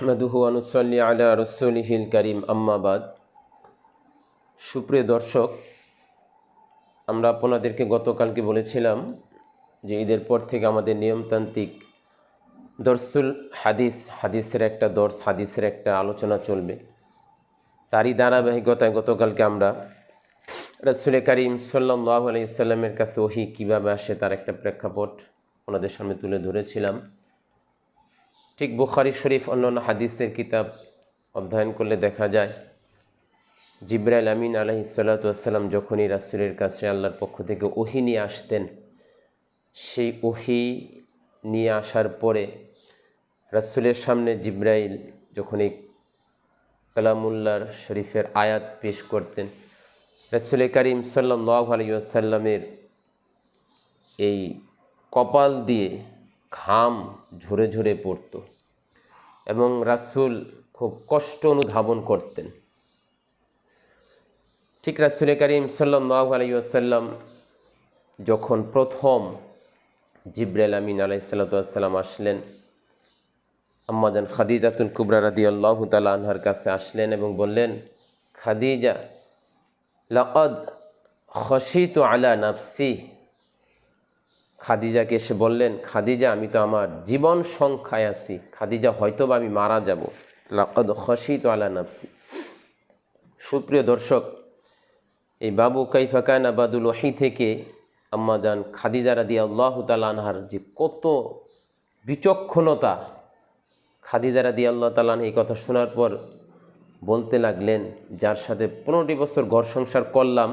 নাহমাদুহু আনুসল্লি আলা রসুলিহিল করিম। আম্মাবাদ সুপ্রিয় দর্শক, আমরা আপনাদেরকে গতকালকে বলেছিলাম যে ঈদের পর থেকে আমাদের নিয়মতান্ত্রিক দর্সুল হাদিস, হাদিসের একটা দর্শ হাদিসের একটা আলোচনা চলবে। তারই ধারাবাহিকতায় গতকালকে আমরা রসুল করিম সাল্লাহ আলাইসাল্লামের কাছে ওহি কীভাবে আসে তার একটা প্রেক্ষাপট ওনাদের সামনে তুলে ধরেছিলাম। ঠিক বুখারি শরীফ অন্যান্য হাদিসের কিতাব অধ্যয়ন করলে দেখা যায়, জিব্রাইল আমিন আলহি সাল্লাতাম যখনই রাসুলের কাছে আল্লাহর পক্ষ থেকে ওহি নিয়ে আসতেন, সেই ওহি নিয়ে আসার পরে রাসুলের সামনে জিব্রাইল যখন এই কালামুল্লার শরীফের আয়াত পেশ করতেন, রাসুল করিম সাল্লাহ আলিয়াসাল্লামের এই কপাল দিয়ে ঘাম ঝরে ঝরে পড়ত এবং রাসুল খুব কষ্ট অনুধাবন করতেন। ঠিক রাসুল করিম সাল্লাহ আলাইসাল্লাম যখন প্রথম জিব্রাইল আমিন আলাই সাল্লাতাম আসলেন আম্মাজান খাদিজাতুল কুবরা রাদি আল্লাহ তালা আনহার কাছে আসলেন এবং বললেন, খাদিজা, লকদ খসিত আলা নাফসি খাদিজাকে এসে বললেন, খাদিজা, আমি তো আমার জীবন সংখ্যায় আছি। খাদিজা হয়তো বা আমি মারা যাব। লাকদ খসিত আলা নাফসি। সুপ্রিয় দর্শক, এই বাবু কাইফাকান আবাদুল ওহি থেকে আম্মাজান খাদিজা রাদি আল্লাহ তালানহার যে কত বিচক্ষণতা, খাদিজা রাদি আল্লাহ তালান এই কথা শোনার পর বলতে লাগলেন, যার সাথে পনেরোটি বছর ঘর সংসার করলাম,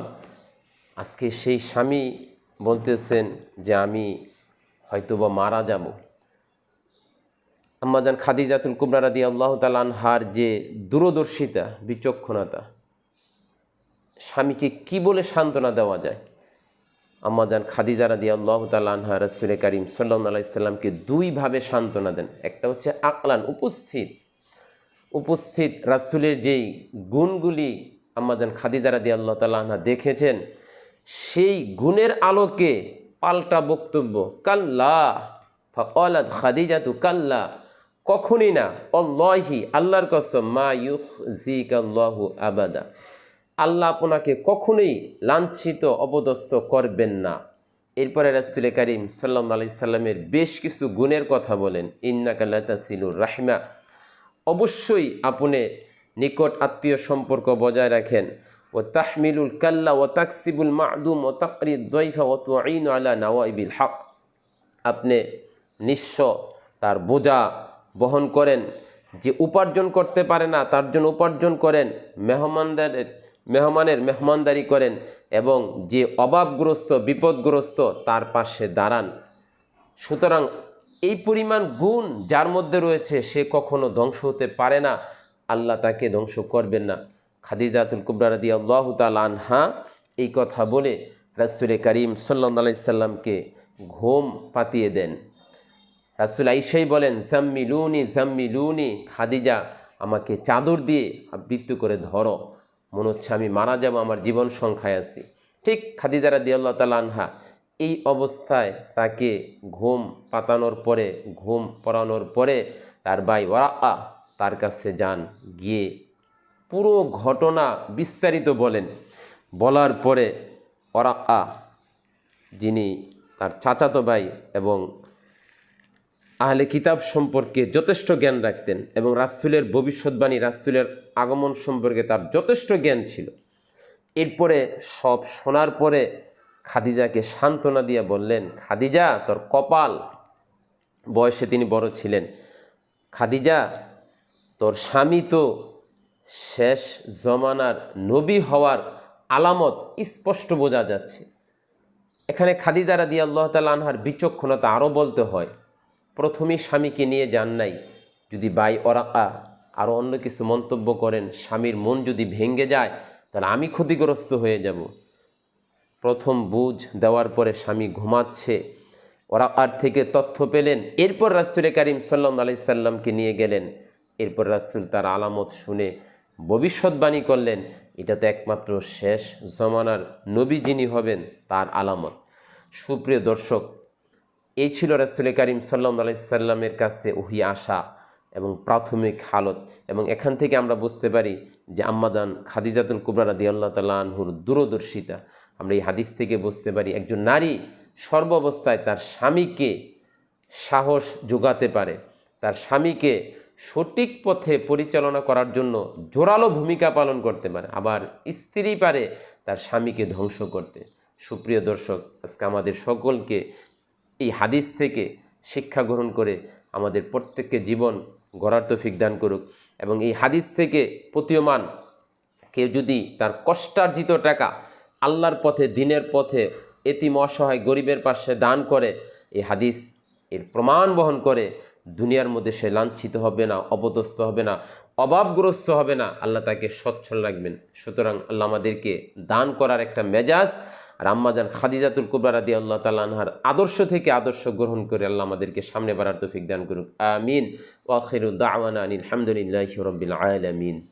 আজকে সেই স্বামী বলতেছেন যে আমি হয়তোবা মারা যাব। আম্মাজান খাদিজাতুল কুবরা রাদি আল্লাহ তালানহার যে দূরদর্শিতা, বিচক্ষণতা, স্বামীকে কি বলে সান্ত্বনা দেওয়া যায়? আম্মাজান খাদিজা রাদি আল্লাহ তালানহা রসুল করিম সাল্লা আলাইসাল্লামকে দুইভাবে সান্ত্বনা দেন। একটা হচ্ছে আকলান, উপস্থিত। উপস্থিত রাসুলের যেই গুণগুলি আম্মাজান খাদিজা রাদি আল্লাহ তালাহা দেখেছেন সেই গুণের আলোকে পাল্টা বক্তব্য, কাল্লা অলাদ খাদিজাতু কাল্লা কখনই না। অল্লাহি আল্লাহর কসম, মা ইউফ জিক আল্লাহু আবাদা আল্লাহ আপনাকে কখনোই লাঞ্ছিত অবদস্ত করবেন না। এরপরে রাসুল করিম সাল্লাম আলি সাল্লামের বেশ কিছু গুণের কথা বলেন ইন্নাকাল্লাতাসিলুর রাহিমা অবশ্যই আপনি নিকট আত্মীয় সম্পর্ক বজায় রাখেন। ও তাহমিলুল কাল্লা ও তাকসিবুল মাদুম ও তাকরি দৈফা ও তো আপনি নিঃস্ব তার বোঝা বহন করেন যে উপার্জন করতে পারে না, তার জন্য উপার্জন করেন মেহমানদারের মেহমানের মেহমানদারি করেন এবং যে অভাবগ্রস্ত, বিপদগ্রস্ত তার পাশে দাঁড়ান। সুতরাং এই পরিমাণ গুণ যার মধ্যে রয়েছে সে কখনো ধ্বংস হতে পারে না। আল্লাহ তাকে ধ্বংস করবেন না। খাদিজাতুল কুবরা রাদি আল্লাহ আনহা এই কথা বলে রাসুল করিম সাল্লা সাল্লামকে ঘুম পাতিয়ে দেন। রাসুল আইসাই বলেন, জাম্মিলুনি জাম্মিলুনি, খাদিজা, আমাকে চাদর দিয়ে আবৃত্তি করে ধরো। মনে হচ্ছে আমি মারা যাব, আমার জীবন সংখ্যায় আছি। ঠিক খাদিজা রাদি আল্লাহ তালা আনহা এই অবস্থায় তাকে ঘুম পাতানোর পরে, ঘুম পড়ানোর পরে তার ভাই ওরা তার কাছে যান, গিয়ে পুরো ঘটনা বিস্তারিত বলেন। বলার পরে আ যিনি তার চাচাতো ভাই এবং আহলে কিতাব সম্পর্কে যথেষ্ট জ্ঞান রাখতেন এবং রাসুলের ভবিষ্যৎবাণী, রাসুলের আগমন সম্পর্কে তার যথেষ্ট জ্ঞান ছিল। এরপরে সব শোনার পরে খাদিজাকে সান্ত্বনা দিয়ে বললেন, খাদিজা, তোর কপাল। বয়সে তিনি বড় ছিলেন। খাদিজা, তোর স্বামী তো শেষ জমানার নবী হওয়ার আলামত স্পষ্ট বোঝা যাচ্ছে। এখানে খাদিজা রাদি আল্লাহ তাল আনহার বিচক্ষণতা আরও বলতে হয় প্রথমেই স্বামীকে নিয়ে যান নাই, যদি বাই ওরাকা আরও অন্য কিছু মন্তব্য করেন, স্বামীর মন যদি ভেঙে যায়, তাহলে আমি ক্ষতিগ্রস্ত হয়ে যাব। প্রথম বুঝ দেওয়ার পরে স্বামী ঘুমাচ্ছে ওরা আর থেকে তথ্য পেলেন, এরপর রাসুল করিম সাল্লাম আলি সাল্লামকে নিয়ে গেলেন। এরপর রাসুল তার আলামত শুনে ভবিষ্যৎবাণী করলেন, এটা তো একমাত্র শেষ জমানার নবী যিনি হবেন তার আলামত। সুপ্রিয় দর্শক, এই ছিল রাসুল করিম সাল্লাম আলাইসাল্লামের কাছে ওহি আসা এবং প্রাথমিক হালত এবং এখান থেকে আমরা বুঝতে পারি যে আম্মাদান খাদিজাতুল কুবরা রাদি আল্লাহ তালা আনহুর দূরদর্শিতা। আমরা এই হাদিস থেকে বুঝতে পারি একজন নারী সর্বাবস্থায় তার স্বামীকে সাহস যোগাতে পারে, তার স্বামীকে সঠিক পথে পরিচালনা করার জন্য জোরালো ভূমিকা পালন করতে পারে। আবার স্ত্রী পারে তার স্বামীকে ধ্বংস করতে। সুপ্রিয় দর্শক, আজকে আমাদের সকলকে এই হাদিস থেকে শিক্ষা গ্রহণ করে আমাদের প্রত্যেককে জীবন গড়ার তৌফিক দান করুক এবং এই হাদিস থেকে প্রতীয়মান কেউ যদি তার কষ্টার্জিত টাকা আল্লাহর পথে, দিনের পথে, এতিম, অসহায়, গরিবের পাশে দান করে, এই হাদিস এর প্রমাণ বহন করে দুনিয়ার মধ্যে সে লাঞ্ছিত হবে না, অপদস্থ হবে না, অভাবগ্রস্ত হবে না। আল্লাহ তাকে সচ্ছল রাখবেন। সুতরাং আল্লাহ আমাদেরকে দান করার একটা মেজাজ আর আম্মাজান খাদিজাতুল কুবরা রাদি আল্লাহ তালানহার আদর্শ থেকে আদর্শ গ্রহণ করে আল্লাহ আমাদেরকে সামনে বাড়ার তফিক দান করুক। আমিন। ওয়াখিরুদ্দাওয়ানা আনিল হামদুলিল্লাহ রব্বিল আলামিন।